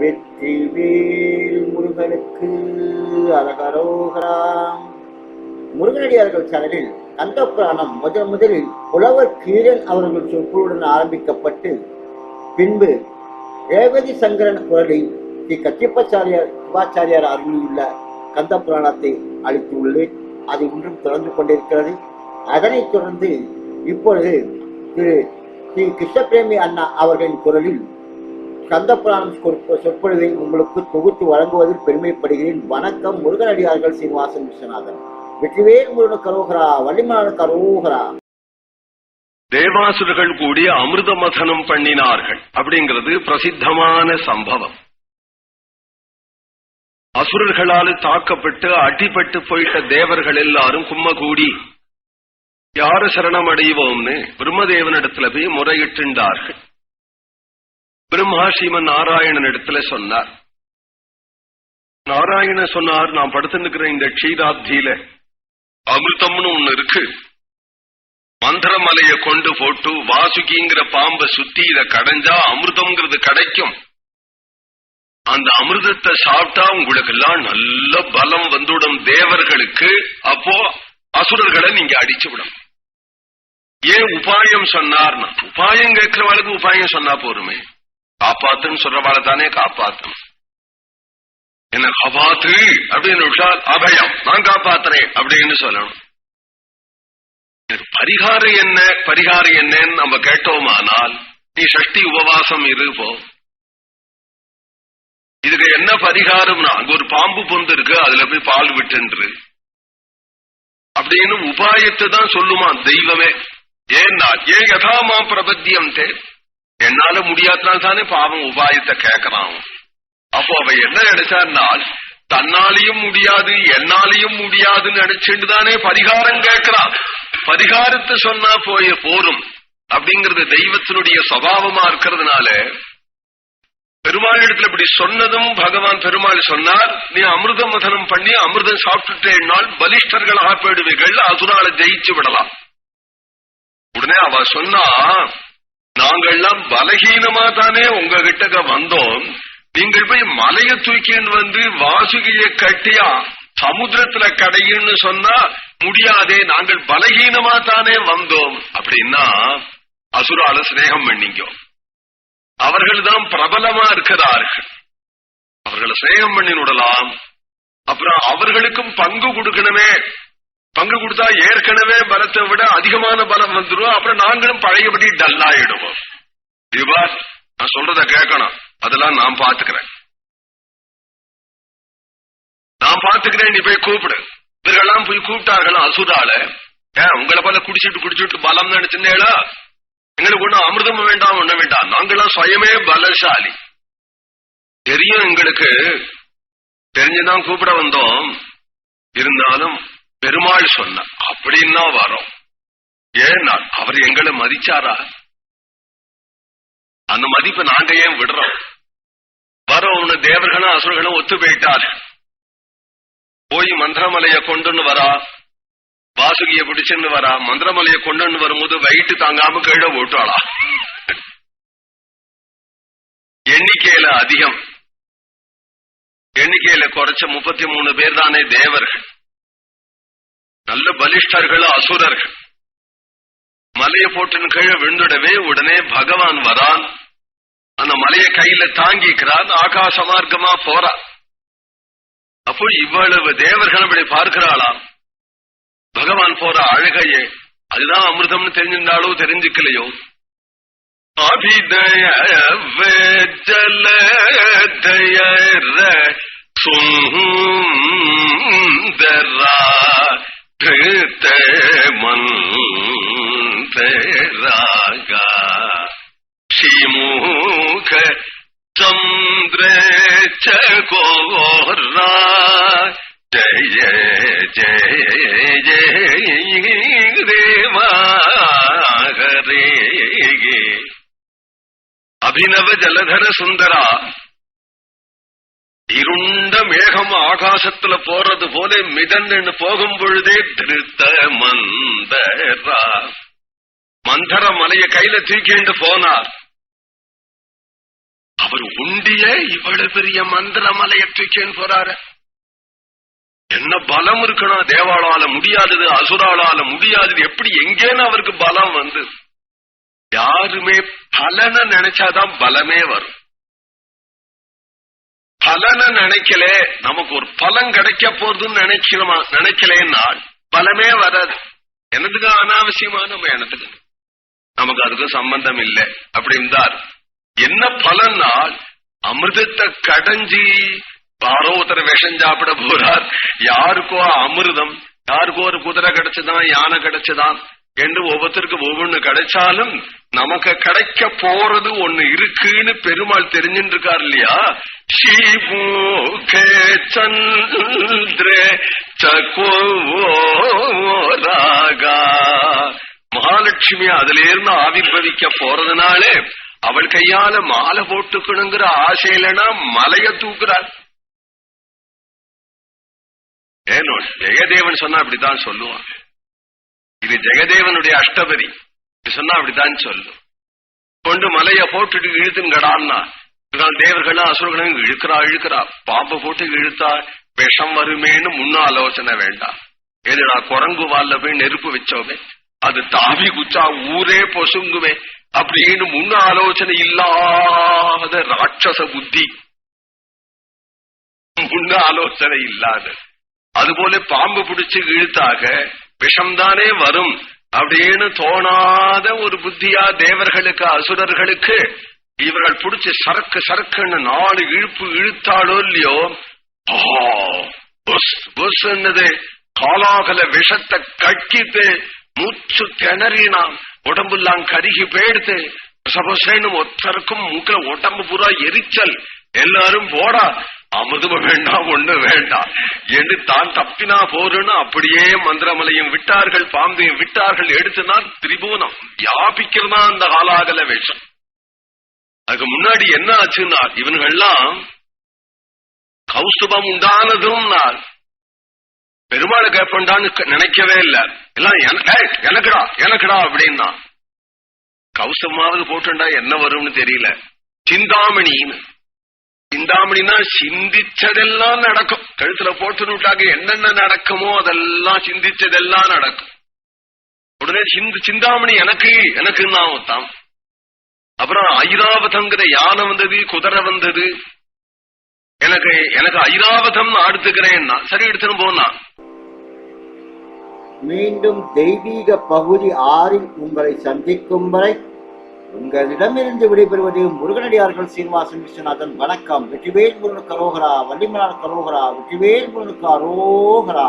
வெற்றி வேல் முருகனுக்கு அரகரோகராம் முருகனடியார்கள் சேனலில் கந்த புராணம் முதன் முதலில் புலவர் கீரன் அவர்கள் சொற்களுடன் ஆரம்பிக்கப்பட்டு பின்பு ரேவதி சங்கரன் குரலில் ஸ்ரீ கச்சிப்பாச்சாரியார் சிவாச்சாரியார் அருளியுள்ள கந்த புராணத்தை அளித்துள்ளேன். அது இன்றும் தொடர்ந்து கொண்டிருக்கிறது. அதனைத் தொடர்ந்து இப்பொழுது திரு ஸ்ரீ கிருஷ்ணபிரேமி அண்ணா அவர்களின் குரலில் கந்த புராணம் சொற்பொழிவை உங்களுக்கு தொகுத்து வழங்குவதில் பெருமைப்படுகிறேன். வணக்கம் முருகனடியார்கள் சீனிவாசன் விஸ்வநாதன். வெற்றிவேல் முருகன் கரோகரா வள்ளிமலான கரோகரா தேவாசுரர்கள் கூடி அமிர்த மதனம் பண்ணினார்கள் அப்படிங்கிறது பிரசித்தமான சம்பவம். அசுரர்களால் தாக்கப்பட்டு அடிபட்டு போயிட்ட தேவர்கள் எல்லாரும் கும்மகூடி யாரு சரணம் அடைவோம்னு? பிரம்மதேவனிடத்துல போய் முறையிட்டுண்டார்கள் பிரம்மா ஸ்ரீமன் நாராயணன் இடத்துல சொன்னார். நாராயண சொன்னார் நான் படுத்துன்னுக்கிற இந்த க்ஷீராப்தியில அமிர்தம்னு ஒண்ணு இருக்கு. மந்திரமலைய கொண்டு போட்டு வாசுகிங்கிற பாம்பை சுத்தி இத கடைஞ்சா அமிர்தம்ங்கிறது கிடைக்கும். அந்த அமிர்தத்தை சாப்பிட்டா உங்களுக்கு எல்லாம் நல்ல பலம் வந்துவிடும். தேவர்களுக்கு அப்போ அசுரர்களை நீங்க அடிச்சு விடும் ஏன் உபாயம் சொன்னார்னா உபாயம் கேட்கிறவாளுக்கு உபாயம் சொன்னா போருமே காப்பாத்துன்னு சொல்றவாழ தானே காப்பாத்தணும் என்ன காப்பாத்து அப்படின்னு விட்டால் அபயம். நான் காப்பாத்துறேன் அப்படின்னு சொல்லணும். பரிகாரம் என்ன? பரிகாரம் என்னன்னு நம்ம கேட்டோமானால் நீ சஷ்டி உபவாசம் இரு போ. இதுக்கு என்ன பரிகாரம்னா அங்க ஒரு பாம்பு பொந்து இருக்கு அதுல போய் பால் விட்டுன்று. அப்படின்னு உபாயத்தை தான் சொல்லுமா தெய்வமே. ஏன்னா ஏன் யதாமா பிரபத்தியம் தே என்னால முடியாதனால தானே பாவம் உபாயத்தை கேட்கறான் அப்போ அவ என்ன நினைச்சார்னால் தன்னாலையும் முடியாது என்னாலையும் முடியாதுன்னு நினைச்சுட்டு தானே பரிகாரம் கேட்கிறான் பரிகாரத்தை சொன்னா போய போரும் அப்படிங்கறது தெய்வத்தினுடைய சுவாவமா இருக்கிறதுனால பெருமாள் இடத்துல இப்படி சொன்னதும் பகவான் பெருமாள் சொன்னார் நீ அமிர்த மதனம் பண்ணி அமிர்தம் சாப்பிட்டுட்டேனால் பலிஷ்டர்களாக போயிடுவீர்கள் அசுரால ஜெயிச்சு விடலாம். உடனே அவ சொன்னா நாங்கள்லாம் பலகீனமா தானே உங்ககிட்ட வந்தோம். நீங்கள் போய் மலைய தூக்கின்னு வந்து வாசுகிய கட்டியா சமுத்திரத்துல கடையுன்னு சொன்னா முடியாதே நாங்கள் பலகீனமா தானே வந்தோம். அப்படின்னா அசுரால சிநேகம் பண்ணிக்கோ. அவர்கள் தான் பிரபலமா இருக்கிறார்கள். அவர்களை சிநேகம் பண்ணி விடலாம். அப்புறம் அவர்களுக்கும் பங்கு கொடுக்கணுமே. பங்கு கொடுத்தா ஏற்கனவே பலத்தை விட அதிகமான பலம் வந்துடும் அப்புறம் நாங்களும் பழையபடி டல்லாயிடுவோம். இதுவா நான் சொல்றத கேட்கணும். அதெல்லாம் நான் பாத்துக்கிறேன் நான் பாத்துக்கிறேன் நீ போய் கூப்பிடு. இவர்கள்லாம் போய் கூப்பிட்டார்கள் அசுரால? ஏன் உங்களை போல குடிச்சிட்டு குடிச்சிட்டு பலம் நினைச்சிருந்தேளா எங்களுக்கு ஒண்ணும் அமிர்தம் வேண்டாம் ஒண்ணு வேண்டாம். நாங்களாம் சுயமே பலசாலி. தெரியும் எங்களுக்கு. தெரிஞ்சுதான் கூப்பிட வந்தோம். இருந்தாலும் பெருமாள் சொன்ன அப்படின்னா வரோம். ஏன்னா அவர் எங்களை மதிச்சாரா? அந்த மதிப்பை நாங்க ஏன் விடுறோம்? வரோம்னு தேவர்களும் அசுரர்களும் ஒத்து போயிட்டாரு. போய் மந்திரமலைய கொண்டுன்னு வரா வாசுகிய பிடிச்சுன்னு வரா மந்திரமலைய கொண்டுன்னு வரும்போது வயிற்று தாங்காம கீழே ஓட்டாளா எண்ணிக்கையில அதிகம். எண்ணிக்கையில குறைச்ச முப்பத்தி மூணு பேர் தானே தேவர்கள். நல்ல பலிஷ்டர்கள் அசுரர்கள். மலையை போட்டுன்னு கீழே விழுந்துடவே உடனே பகவான் வரான். அந்த மலையை கையில தாங்கிக்கிறான் ஆகாச மார்க்கமா போறான் அப்போ இவ்வளவு தேவர்கள் அப்படி பார்க்கிறாளாம். பகவான் போற அழகையே அதுதான் அமிர்தம்னு தெரிஞ்சிருந்தாலோ தெரிஞ்சுக்கலையோ? அபிதய ஜல சுந்தரா கிருத்த மந்தராகா ஸ்ரீமுக சந்திர ஜய ஜய ஜய தேவா அபிநவ ஜலதர சுந்தரா இருண்ட மேகம் ஆகாசத்துல போறது போல மிதந்துன்னு போகும் பொழுதே திருத்த மந்தரா. மந்தர மலைய கையில தூக்கிண்டு போனார். அவர் உண்டிய இவ்வளவு பெரிய மந்திர மலைய தூக்கின்னு போறாரு. என்ன பலம் இருக்கணும் தேவாளால முடியாதது அசுராளால முடியாதது எப்படி எங்கேன்னு அவருக்கு பலம் வந்து யாருமே பலனை நினைச்சாதான் பலமே வரும். பலனை நினைக்கல நமக்கு ஒரு பலன் கிடைக்க போறதுன்னு நினைக்கிறோமா நினைக்கலன்னா பலமே வராது. எனதுக்கு அனாவசியமா? நம்ம எனத்துக்கு நமக்கு அதுக்கு சம்பந்தம் இல்லை. அப்படின்னு என்ன பலன்னா அமிர்தத்தை கடைஞ்சி யாரோ ஒருத்தர் விஷம் சாப்பிட போறார். யாருக்கோ அமிர்தம் யாருக்கோ ஒரு குதிரை கிடைச்சதான் யானை கிடைச்சதான் என்று ஒவ்வொருத்தருக்கு ஒவ்வொன்னு கிடைச்சாலும் நமக்கு கிடைக்க போறது ஒண்ணு இருக்குன்னு பெருமாள் தெரிஞ்சுட்டு இருக்கார் இல்லையா ஸ்ரீமூகே சந்திரே சகோராகா மகாலட்சுமி அதுல இருந்து ஆவிர்வதிக்க போறதுனாலே அவள் கையால மாலை போட்டுக்கணுங்கிற ஆசையிலனா மலைய தூக்குறாள். ஏனோ ஜெயதேவன் சொன்னா அப்படித்தான் சொல்லுவான். ஜெகதேவனுடைய அஷ்டபதி. சொன்னா அப்படித்தான் சொல்லும். கொண்டு மலைய போட்டுட்டு இழுத்துங்கடான்னா தேவர்களும் அசுரர்களும் இழுக்கிறா இழுக்கிறா. பாம்பு போட்டு இழுத்தா விஷம் வருமேன்னு முன்ன ஆலோசனை வேண்டாம். எதுடா குரங்கு வால்ல போய் நெருப்பு வச்சோமே அது தாவி குச்சா ஊரே பொசுங்குமே அப்படின்னு முன்ன ஆலோசனை இல்லாத ராட்சச புத்தி. முன்ன ஆலோசனை இல்லாத. அதுபோல பாம்பு பிடிச்சு இழுத்தாக விஷம்தானே வரும் அப்படின்னு தோணாத ஒரு புத்தியா தேவர்களுக்கு அசுரர்களுக்கு இவர்கள் புடிச்சு சரக்கு சரக்குன்னு நாலு இழுப்பு இழுத்தாளோ இல்லையோ என்னது காலாகல விஷத்தை கக்கித்து மூச்சு திணறினான் உடம்புலாம் கருகி போயிடுத்து சபசேனும் ஒத்தருக்கும் மூக்கில உடம்பு பூரா எரிச்சல். எல்லாரும் போடா. அமிர்தம் வேண்டாம் ஒண்ணு வேண்டாம் என்று தான் தப்பினா போறேன்னு அப்படியே மந்திரமலையும் விட்டார்கள் பாம்பையும் விட்டார்கள் எடுத்துனா திரிபுவனம். வியாபிக்கிறதா அந்த காலாகல வேஷம். அதுக்கு முன்னாடி என்ன ஆச்சுன்னா இவன்கள்லாம் கௌஸ்துபம் உண்டானதும் நான் பெருமாளை கேட்பண்டான்னு நினைக்கவே இல்லை. எல்லாம் எனக்குடா எனக்குடா அப்படின்னா கௌசமாவது போட்டுண்டா என்ன வரும்னு தெரியல. சிந்தாமணின்னு. சிந்தாமணினா சிந்திச்சதெல்லாம் நடக்கும். கழுத்துல போட்டுனுட்டாக என்னென்ன நடக்குமோ அதெல்லாம் சிந்திச்சதெல்லாம் நடக்கும். உடனே சிந்து சிந்தாமணி எனக்கு எனக்கு நான் அப்புறம் ஐராவதங்கிற யானை வந்தது குதிரை வந்தது. எனக்கு எனக்கு ஐராவதம் அடுத்துக்கிறேன்னா. சரி எடுத்துன்னு போனா மீண்டும் தெய்வீக பகுதி ஆறில் உங்களை சந்திக்கும் வரை உங்களிடமிருந்து விடைபெறுவது முருகனடியார்கள் சீனிவாசன் விஸ்வநாதன். வணக்கம். வெற்றிவேல் முருகனுக்கு அரோகரா வள்ளிமலார் கரோகரா வெற்றிவேல் முருகனுக்கு அரோகரா